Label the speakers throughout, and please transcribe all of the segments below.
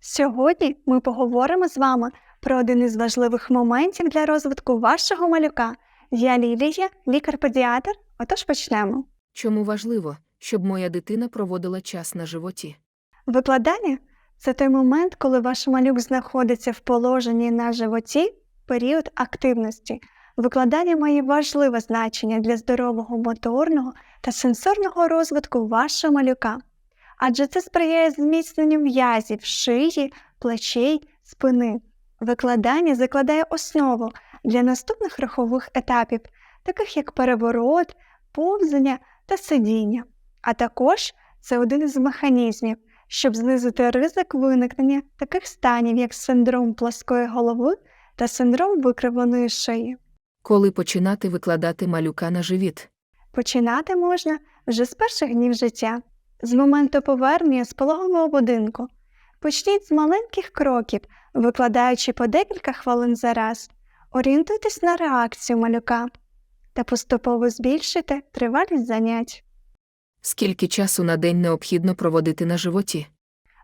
Speaker 1: Сьогодні ми поговоримо з вами про один із важливих моментів для розвитку вашого малюка. Я Лілія, лікар-педіатр. Отож почнемо.
Speaker 2: Чому важливо, щоб моя дитина проводила час на животі?
Speaker 1: Викладання це той момент, коли ваш малюк знаходиться в положенні на животі період активності. Викладання має важливе значення для здорового моторного та сенсорного розвитку вашого малюка, адже це сприяє зміцненню м'язів, шиї, плечей, спини. Викладання закладає основу для наступних рухових етапів, таких як переворот, повзання та сидіння. А також це один із механізмів, щоб знизити ризик виникнення таких станів, як синдром плоскої голови та синдром викривленої шиї.
Speaker 2: Коли починати викладати малюка на живіт?
Speaker 1: Починати можна вже з перших днів життя, з моменту повернення з пологового будинку. Почніть з маленьких кроків, викладаючи по декілька хвилин за раз. Орієнтуйтесь на реакцію малюка та поступово збільшуйте тривалість занять.
Speaker 2: Скільки часу на день необхідно проводити на животі?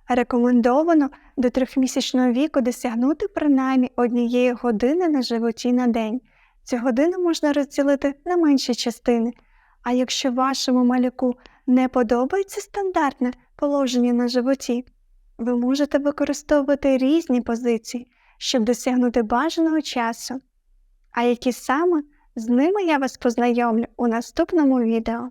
Speaker 1: Рекомендовано до трьохмісячного віку досягнути принаймні однієї години на животі на день. Цю годину можна розділити на менші частини. А якщо вашому малюку не подобається стандартне положення на животі, ви можете використовувати різні позиції, щоб досягнути бажаного часу. А які саме з ними я вас познайомлю у наступному відео.